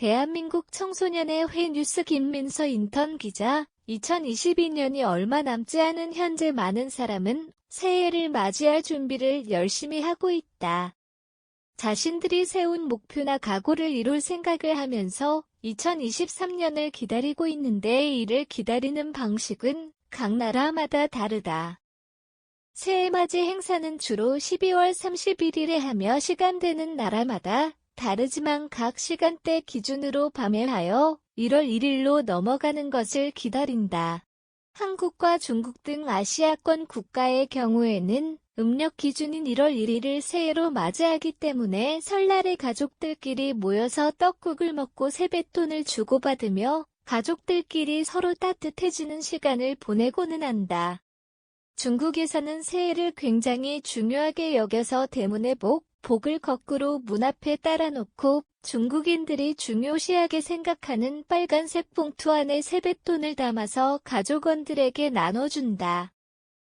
대한민국 청소년의 회 뉴스 김민서 인턴 기자 2022년이 얼마 남지 않은 현재 많은 사람은 새해를 맞이할 준비를 열심히 하고 있다. 자신들이 세운 목표나 각오를 이룰 생각을 하면서 2023년을 기다리고 있는데 이를 기다리는 방식은 각 나라마다 다르다. 새해 맞이 행사는 주로 12월 31일에 하며 시간대는 나라마다 다르지만 각 시간대 기준으로 밤에 하여 1월 1일로 넘어가는 것을 기다린다. 한국과 중국 등 아시아권 국가의 경우에는 음력 기준인 1월 1일을 새해로 맞이하기 때문에 설날에 가족들끼리 모여서 떡국을 먹고 세뱃돈을 주고받으며 가족들끼리 서로 따뜻해지는 시간을 보내고는 한다. 중국에서는 새해를 굉장히 중요하게 여겨서 대문의 복, 복을 거꾸로 문 앞에 따라놓고 중국인들이 중요시하게 생각하는 빨간색 봉투 안에 세뱃돈을 담아서 가족원들에게 나눠준다.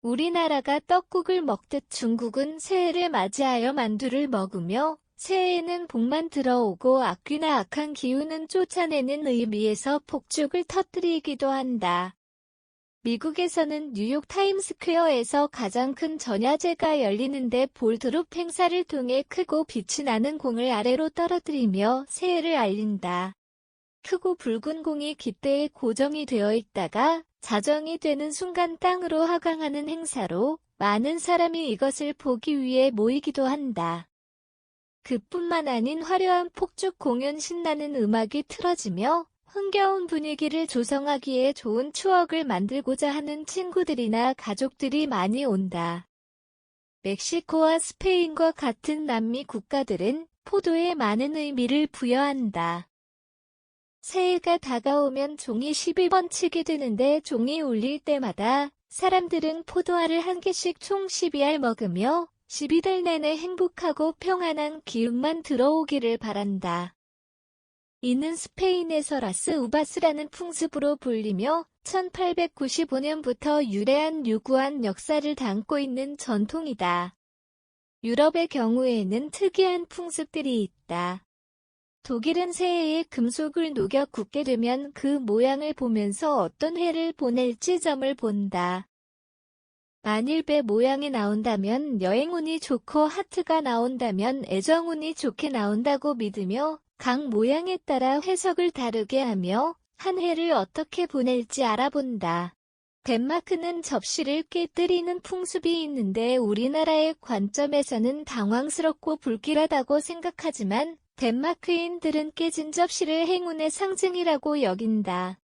우리나라가 떡국을 먹듯 중국은 새해를 맞이하여 만두를 먹으며 새해에는 복만 들어오고 악귀나 악한 기운은 쫓아내는 의미에서 폭죽을 터뜨리기도 한다. 미국에서는 뉴욕 타임스퀘어에서 가장 큰 전야제가 열리는데 볼드룹 행사를 통해 크고 빛이 나는 공을 아래로 떨어뜨리며 새해를 알린다. 크고 붉은 공이 깃대에 고정이 되어 있다가 자정이 되는 순간 땅으로 하강하는 행사로 많은 사람이 이것을 보기 위해 모이기도 한다. 그뿐만 아닌 화려한 폭죽 공연 신나는 음악이 틀어지며 흥겨운 분위기를 조성하기에 좋은 추억을 만들고자 하는 친구들이나 가족들이 많이 온다. 멕시코와 스페인과 같은 남미 국가들은 포도에 많은 의미를 부여한다. 새해가 다가오면 종이 12번 치게 되는데 종이 울릴 때마다 사람들은 포도알을 한 개씩 총 12알 먹으며 12달 내내 행복하고 평안한 기운만 들어오기를 바란다. 이는 스페인에서 라스 우바스라는 풍습으로 불리며 1895년부터 유래한 유구한 역사를 담고 있는 전통이다. 유럽의 경우에는 특이한 풍습들이 있다. 독일은 새해에 금속을 녹여 굽게 되면 그 모양을 보면서 어떤 해를 보낼지 점을 본다. 만일 배 모양이 나온다면 여행운이 좋고 하트가 나온다면 애정운이 좋게 나온다고 믿으며 각 모양에 따라 해석을 다르게 하며 한 해를 어떻게 보낼지 알아본다. 덴마크는 접시를 깨뜨리는 풍습이 있는데 우리나라의 관점에서는 당황스럽고 불길하다고 생각하지만 덴마크인들은 깨진 접시를 행운의 상징이라고 여긴다.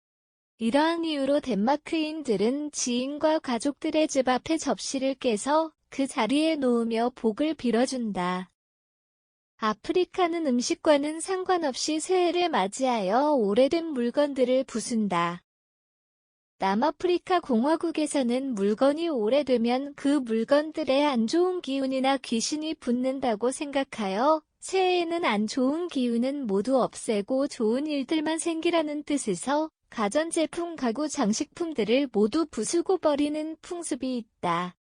이러한 이유로 덴마크인들은 지인과 가족들의 집 앞에 접시를 깨서 그 자리에 놓으며 복을 빌어준다. 아프리카는 음식과는 상관없이 새해를 맞이하여 오래된 물건들을 부순다. 남아프리카 공화국에서는 물건이 오래되면 그 물건들에 안 좋은 기운이나 귀신이 붙는다고 생각하여 새해에는 안 좋은 기운은 모두 없애고 좋은 일들만 생기라는 뜻에서 가전제품 가구 장식품들을 모두 부수고 버리는 풍습이 있다.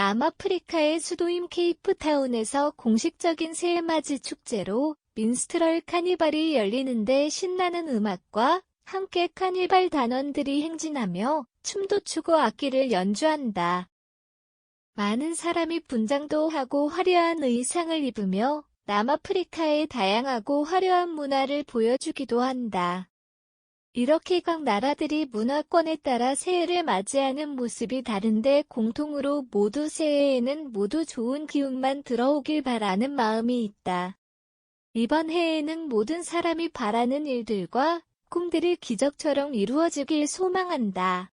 남아프리카의 수도인 케이프타운에서 공식적인 새해맞이 축제로 민스트럴 카니발이 열리는데 신나는 음악과 함께 카니발 단원들이 행진하며 춤도 추고 악기를 연주한다. 많은 사람이 분장도 하고 화려한 의상을 입으며 남아프리카의 다양하고 화려한 문화를 보여주기도 한다. 이렇게 각 나라들이 문화권에 따라 새해를 맞이하는 모습이 다른데 공통으로 모두 새해에는 모두 좋은 기운만 들어오길 바라는 마음이 있다. 이번 해에는 모든 사람이 바라는 일들과 꿈들이 기적처럼 이루어지길 소망한다.